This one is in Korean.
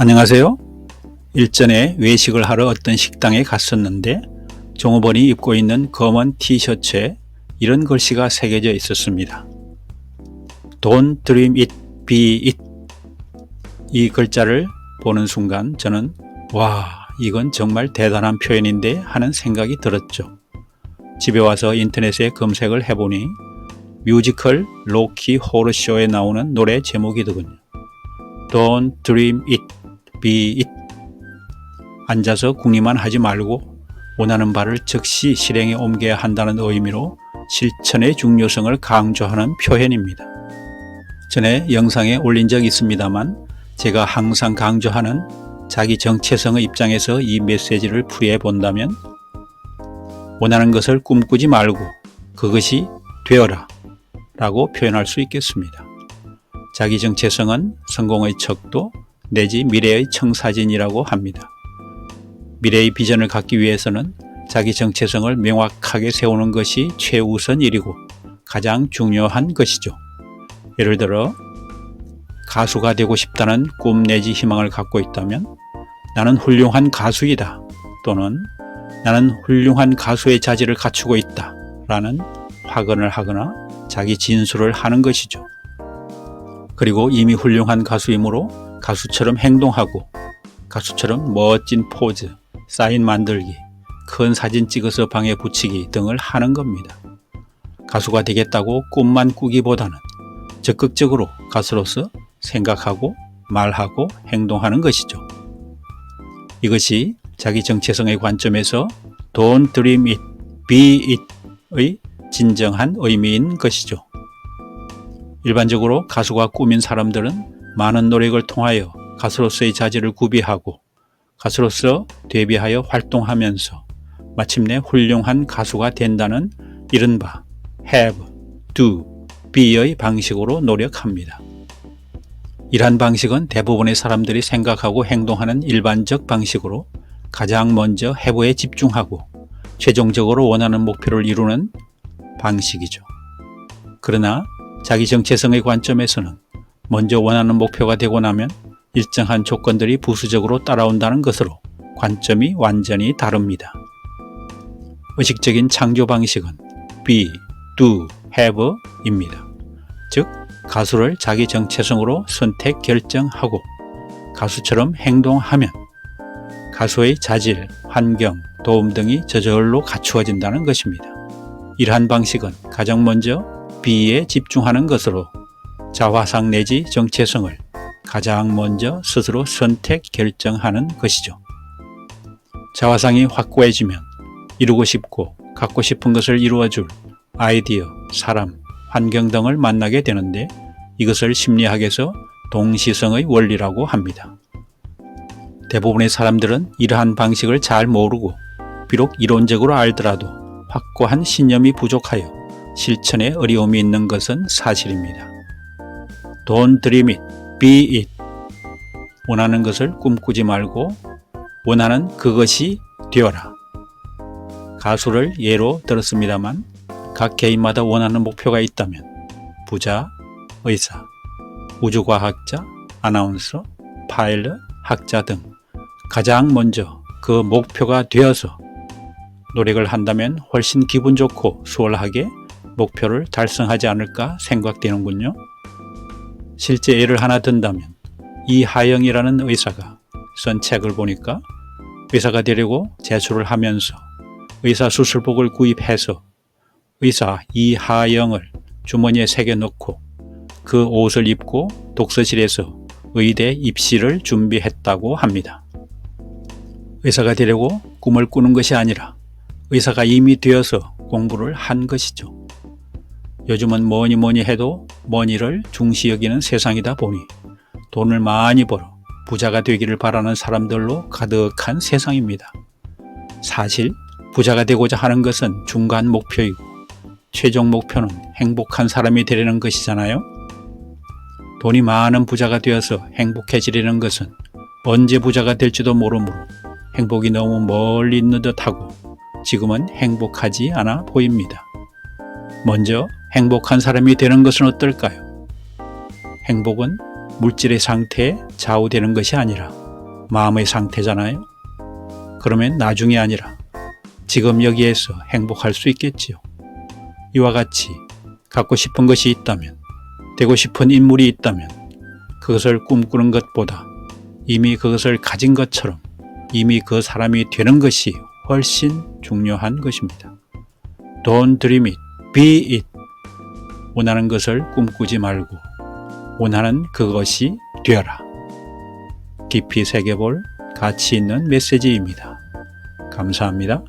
안녕하세요. 일전에 외식을 하러 어떤 식당에 갔었는데 종업원이 입고 있는 검은 티셔츠에 이런 글씨가 새겨져 있었습니다. Don't dream it, be it. 이 글자를 보는 순간 저는 와, 이건 정말 대단한 표현인데 하는 생각이 들었죠. 집에 와서 인터넷에 검색을 해보니 뮤지컬 로키 호러쇼에 나오는 노래 제목이더군요. Don't dream it, be. 앉아서 궁리만 하지 말고 원하는 바를 즉시 실행에 옮겨야 한다는 의미로 실천의 중요성을 강조하는 표현입니다. 전에 영상에 올린 적 있습니다만 제가 항상 강조하는 자기 정체성의 입장에서 이 메시지를 풀이해 본다면 원하는 것을 꿈꾸지 말고 그것이 되어라 라고 표현할 수 있겠습니다. 자기 정체성은 성공의 척도 내지 미래의 청사진이라고 합니다. 미래의 비전을 갖기 위해서는 자기 정체성을 명확하게 세우는 것이 최우선 일이고 가장 중요한 것이죠. 예를 들어 가수가 되고 싶다는 꿈 내지 희망을 갖고 있다면 나는 훌륭한 가수이다 또는 나는 훌륭한 가수의 자질을 갖추고 있다 라는 확언을 하거나 자기 진술을 하는 것이죠. 그리고 이미 훌륭한 가수이므로 가수처럼 행동하고 가수처럼 멋진 포즈, 사인 만들기, 큰 사진 찍어서 방에 붙이기 등을 하는 겁니다. 가수가 되겠다고 꿈만 꾸기보다는 적극적으로 가수로서 생각하고 말하고 행동하는 것이죠. 이것이 자기 정체성의 관점에서 Don't dream it, be it의 진정한 의미인 것이죠. 일반적으로 가수가 꾸민 사람들은 많은 노력을 통하여 가수로서의 자질을 구비하고 가수로서 데뷔하여 활동하면서 마침내 훌륭한 가수가 된다는 이른바 have, do, be의 방식으로 노력합니다. 이러한 방식은 대부분의 사람들이 생각하고 행동하는 일반적 방식으로 가장 먼저 해부에 집중하고 최종적으로 원하는 목표를 이루는 방식이죠. 그러나 자기 정체성의 관점에서는 먼저 원하는 목표가 되고 나면 일정한 조건들이 부수적으로 따라온다는 것으로 관점이 완전히 다릅니다. 의식적인 창조 방식은 be, do, have입니다. 즉, 가수를 자기 정체성으로 선택 결정하고 가수처럼 행동하면 가수의 자질, 환경, 도움 등이 저절로 갖추어진다는 것입니다. 이러한 방식은 가장 먼저 B에 집중하는 것으로 자화상 내지 정체성을 가장 먼저 스스로 선택 결정하는 것이죠. 자화상이 확고해지면 이루고 싶고 갖고 싶은 것을 이루어줄 아이디어, 사람, 환경 등을 만나게 되는데 이것을 심리학에서 동시성의 원리라고 합니다. 대부분의 사람들은 이러한 방식을 잘 모르고 비록 이론적으로 알더라도 확고한 신념이 부족하여 실천에 어려움이 있는 것은 사실입니다. Don't dream it, be it. 원하는 것을 꿈꾸지 말고 원하는 그것이 되어라. 가수를 예로 들었습니다만 각 개인마다 원하는 목표가 있다면 부자, 의사, 우주과학자, 아나운서, 파일럿, 학자 등 가장 먼저 그 목표가 되어서 노력을 한다면 훨씬 기분 좋고 수월하게 목표를 달성하지 않을까 생각되는군요. 실제 예를 하나 든다면 이하영이라는 의사가 쓴 책을 보니까 의사가 되려고 제출을 하면서 의사 수술복을 구입해서 의사 이하영을 주머니에 새겨 넣고 그 옷을 입고 독서실에서 의대 입시를 준비했다고 합니다. 의사가 되려고 꿈을 꾸는 것이 아니라 의사가 이미 되어서 공부를 한 것이죠. 요즘은 뭐니 뭐니 해도 머니를 중시 여기는 세상이다 보니 돈을 많이 벌어 부자가 되기를 바라는 사람들로 가득한 세상입니다. 사실 부자가 되고자 하는 것은 중간 목표이고 최종 목표는 행복한 사람이 되려는 것이잖아요. 돈이 많은 부자가 되어서 행복해지려는 것은 언제 부자가 될지도 모르므로 행복이 너무 멀리 있는 듯하고 지금은 행복하지 않아 보입니다. 먼저 행복한 사람이 되는 것은 어떨까요? 행복은 물질의 상태에 좌우되는 것이 아니라 마음의 상태잖아요. 그러면 나중이 아니라 지금 여기에서 행복할 수 있겠지요. 이와 같이 갖고 싶은 것이 있다면, 되고 싶은 인물이 있다면, 그것을 꿈꾸는 것보다 이미 그것을 가진 것처럼 이미 그 사람이 되는 것이 훨씬 중요한 것입니다. Don't dream it, be it. 원하는 것을 꿈꾸지 말고 원하는 그것이 되어라. 깊이 새겨볼 가치 있는 메시지입니다. 감사합니다.